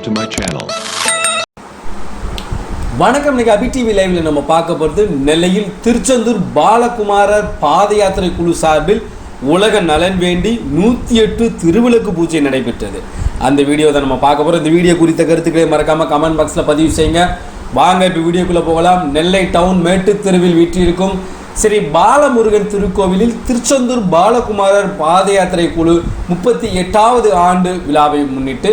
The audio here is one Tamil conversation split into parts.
subscribe to my channel. வணக்கம் இன்னைக்கு அபி டிவி லைவ்ல நம்ம பார்க்க போகிறது நெல்லையில் திருச்செந்தூர் பாலகுமாரர் பாத யாத்திரை குழு சார்பில் உலக நலன் வேண்டி நூற்றி எட்டு திருவிளக்கு பூஜை நடைபெற்றது. அந்த வீடியோ தான் நம்ம பார்க்க போகிறோம் இந்த வீடியோ குறித்த கருத்துக்களை மறக்காமல் கமெண்ட் பாக்ஸில் பதிவு செய்யுங்க. வாங்க இப்போ வீடியோக்குள்ளே போகலாம். நெல்லை டவுன் மேட்டுத் தெருவில் வீற்றிருக்கும் ஸ்ரீ பாலமுருகன் திருக்கோவிலில் திருச்செந்தூர் பாலகுமாரர் பாத யாத்திரை குழு முப்பத்தி எட்டாவது ஆண்டு விழாவை முன்னிட்டு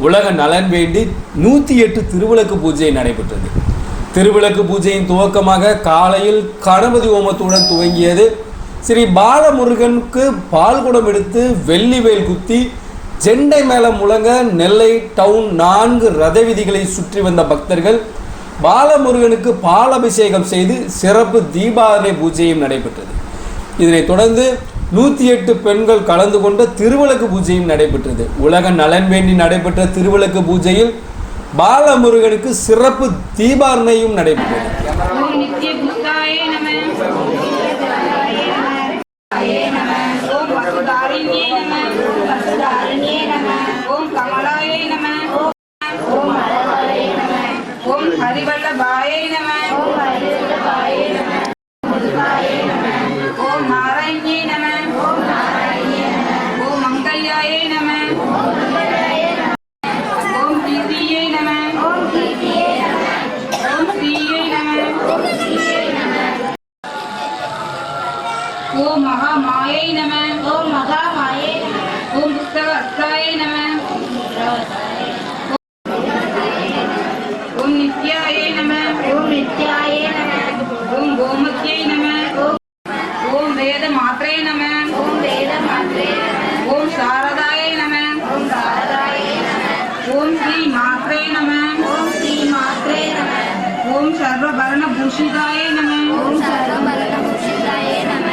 உலக நலன் வேண்டி நூற்றி எட்டு திருவிளக்கு பூஜை நடைபெற்றது. திருவிளக்கு பூஜையின் துவக்கமாக காலையில் கணபதி ஹோமத்துடன் துவங்கியது. ஸ்ரீ பாலமுருகனுக்கு பால் குடம் எடுத்து வெள்ளி வேல் குத்தி ஜெண்டை மேளம் முழங்க நெல்லை டவுன் நான்கு ரத விதிகளை சுற்றி வந்த பக்தர்கள் பாலமுருகனுக்கு பாலபிஷேகம் செய்து சிறப்பு தீபாவளி பூஜையும் நடைபெற்றது. இதனைத் தொடர்ந்து நூற்றி எட்டு பெண்கள் கலந்து கொண்ட திருவிளக்கு பூஜையும் நடைபெற்றது. உலக நலன் வேண்டி நடைபெற்ற திருவிளக்கு பூஜையில் பாலமுருகனுக்கு சிறப்பு தீபாரணையும் நடைபெற்றது. சர்வபரண பூஷிதாய நம. ஓம் சர்வபரண பூஷிதாய நம.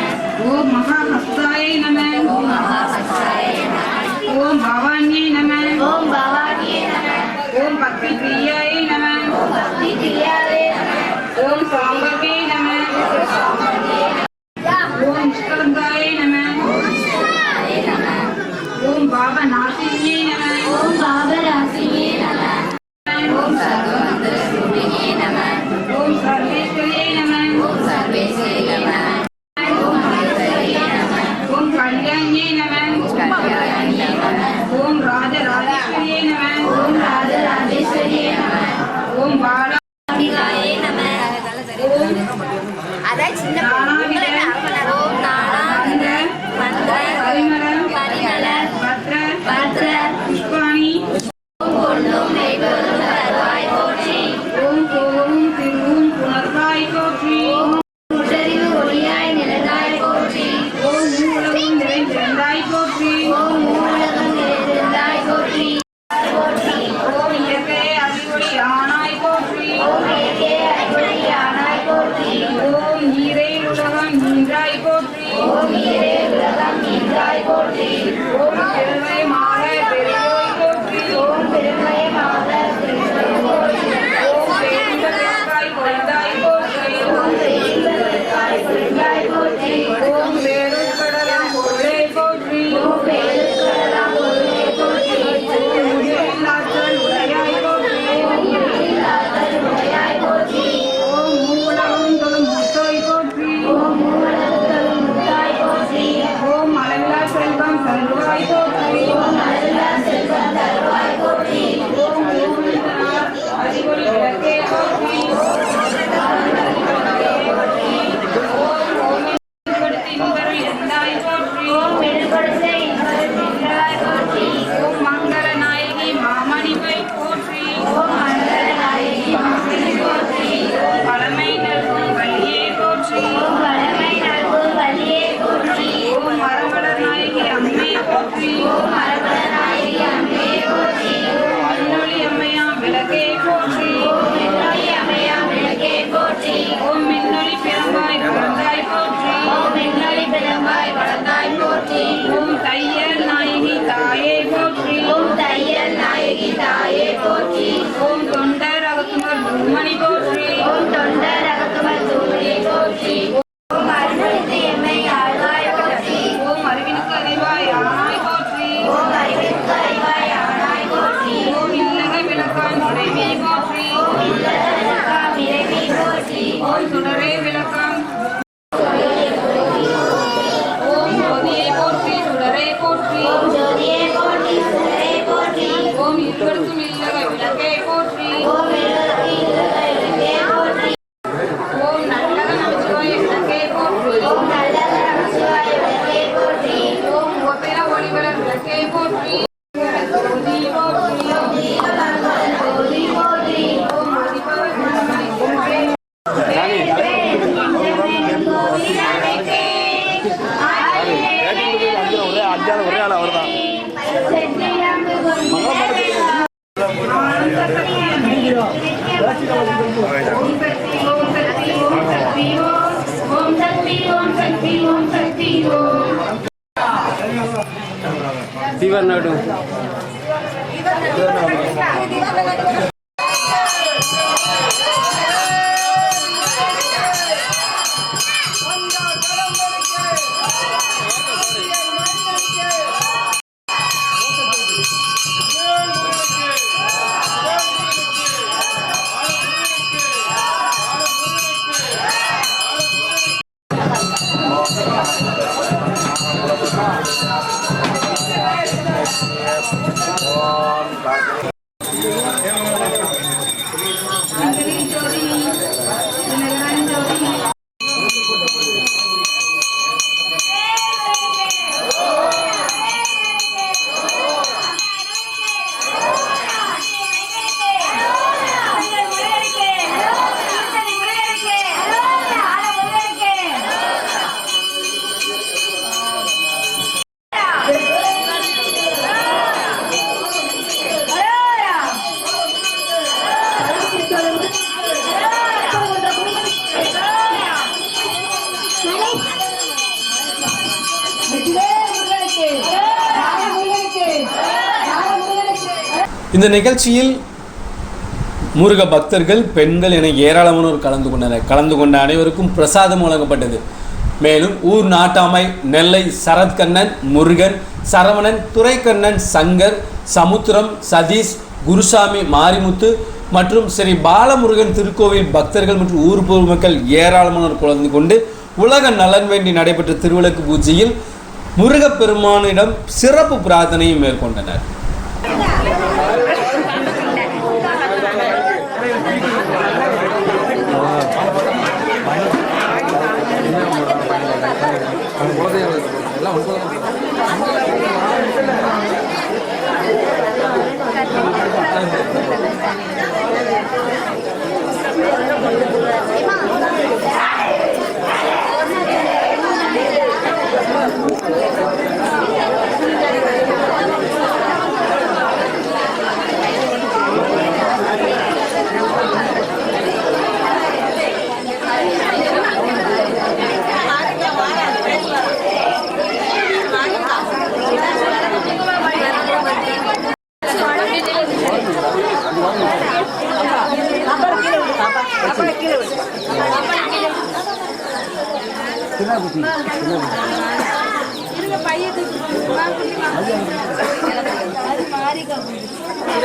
ஓம் மகாஹஸ்தாய நம. ஓம் மகாஹஸ்தாய நம. ஓம் பவான்யே நம. ஓம் பவான்யே நம. ஓம் பக்தி 来请的。Viva Nadu. Viva Nadu. Viva Nadu. இந்த நிகழ்ச்சியில் முருக பக்தர்கள் பெண்கள் என ஏராளமானோர் கலந்து கொண்டனர். கலந்து கொண்ட அனைவருக்கும் பிரசாதம் வழங்கப்பட்டது. மேலும் ஊர் நாட்டாமை நெல்லை சரத்கண்ணன் முருகன் சரவணன் துரைக்கண்ணன் சங்கர் சமுத்திரம் சதீஷ் குருசாமி மாரிமுத்து மற்றும் ஸ்ரீ பாலமுருகன் திருக்கோவில் பக்தர்கள் மற்றும் ஊர் பொதுமக்கள் ஏராளமானோர் கலந்து கொண்டு உலக நலன் வேண்டி நடைபெற்ற திருவிளக்கு பூஜையில் முருகப்பெருமானிடம் சிறப்பு பிரார்த்தனையும் மேற்கொண்டனர்.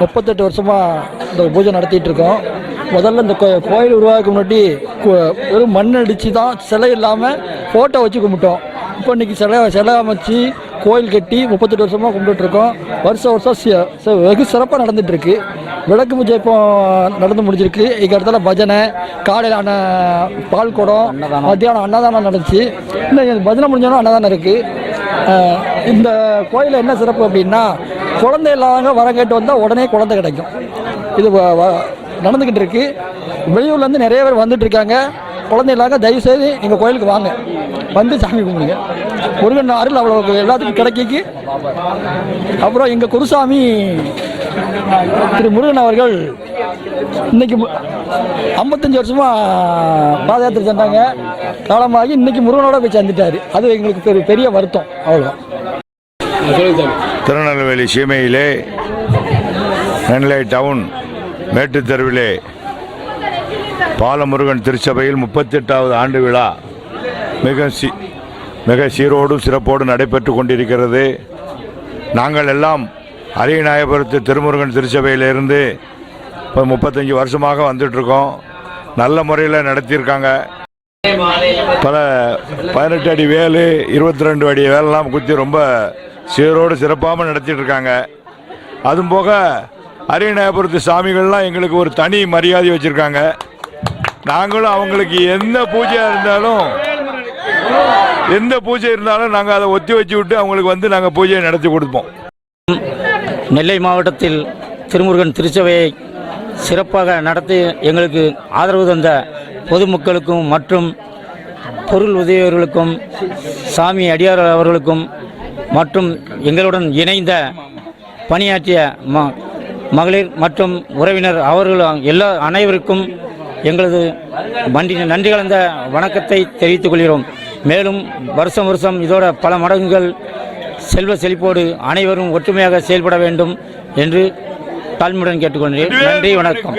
முப்பத்தெட்டு வருஷமாக இந்த பூஜை நடத்திட்டு இருக்கோம். முதல்ல இந்த கோயில் உருவாக்க முன்னாடி வெறும் மண் அடித்து தான் சிலை இல்லாமல் ஃபோட்டோ வச்சு கும்பிட்டோம். இப்போ இன்னைக்கு சிலை சிலை அமைச்சு கோயில் கட்டி முப்பத்தெட்டு வருஷமாக கும்பிட்டுருக்கோம் வருஷம் வருஷம் ச- வெகு சிறப்பாக நடந்துட்டுருக்கு விளக்கு பூஜை இப்போ நடந்து முடிஞ்சிருக்கு. இங்கே இடத்துல பஜனை. காலையில் அன்ன பால் குடம் மத்தியானம் அன்னதானம் நடந்துச்சு. இன்னும் பஜனை முடிஞ்சாலும் அன்னதானம் இருக்குது இந்த கோயிலில் என்ன சிறப்பு அப்படின்னா குழந்தை இல்லாதவங்க வரம் கேட்டு வந்தால் உடனே குழந்தை கிடைக்கும். இது நடந்துக்கிட்டு இருக்கு. வெளியூர்லேருந்து நிறைய பேர் வந்துட்டு இருக்காங்க. குழந்தை இல்லாத தயவு செய்து எங்கள் கோயிலுக்கு வாங்க. வந்து சாமி கும்பிடுங்க. முருகன் அருள் அவ்வளோ எல்லாத்துக்கும் கிடைக்கிக்கு அப்புறம் எங்கள் குருசாமி திரு முருகன் அவர்கள் இன்னைக்கு ஐம்பத்தஞ்சு வருஷமா பாத யாத்திரை சென்றாங்க. காலமாகி இன்னைக்கு முருகனோட போய் சேர்ந்துட்டாரு. அது எங்களுக்கு பெரிய பெரிய வருத்தம். அவ்வளோதான் திருநெல்வேலி சீமையிலே நெல்லை டவுன் மேட்டுத்தெருவிலே பாலமுருகன் திருச்சபையில் முப்பத்தெட்டாவது ஆண்டு விழா மிக சி மிக சீரோடும் சிறப்போடு நடைபெற்று கொண்டிருக்கிறது. நாங்கள் எல்லாம் அரியநாயபுரத்து திருமுருகன் திருச்சபையிலிருந்து இப்போ முப்பத்தஞ்சு வருஷமாக வந்துட்ருக்கோம் நல்ல முறையில் நடத்தியிருக்காங்க. பல பதினெட்டு அடி வேலு இருபத்தி ரெண்டு அடி வேலைலாம் குத்தி ரொம்ப சீரோடு சிறப்பாக நடத்திட்டுருக்காங்க. அதுவும் போக அரியநாயபுரத்து சாமிகள்லாம் எங்களுக்கு ஒரு தனி மரியாதை வச்சுருக்காங்க. நாங்களும் அவங்களுக்கு எந்த பூஜையாக இருந்தாலும் எந்த பூஜை இருந்தாலும் நாங்கள் அதை ஒத்தி வச்சு விட்டு அவங்களுக்கு வந்து நாங்கள் பூஜையை நடத்தி கொடுப்போம். நெல்லை மாவட்டத்தில் திருமுருகன் திருச்சபையை சிறப்பாக நடத்தி எங்களுக்கு ஆதரவு தந்த பொதுமக்களுக்கும் மற்றும் பொருள் உதவியவர்களுக்கும் சாமி அடியார் அவர்களுக்கும் மற்றும் எங்களுடன் இணைந்த பணியாற்றிய ம மகளிர் மற்றும் உறவினர் அவர்கள் எல்லா அனைவருக்கும் எங்களது வண்டி நன்றி கலந்த வணக்கத்தை தெரிவித்துக் கொள்கிறோம். மேலும் வருஷம் வருஷம் இதோட பல மடங்குகள் செல்வ செழிப்போடு அனைவரும் ஒற்றுமையாக செயல்பட வேண்டும் என்று தாழ்மையுடன் கேட்டுக்கொண்டேன் நன்றி வணக்கம்.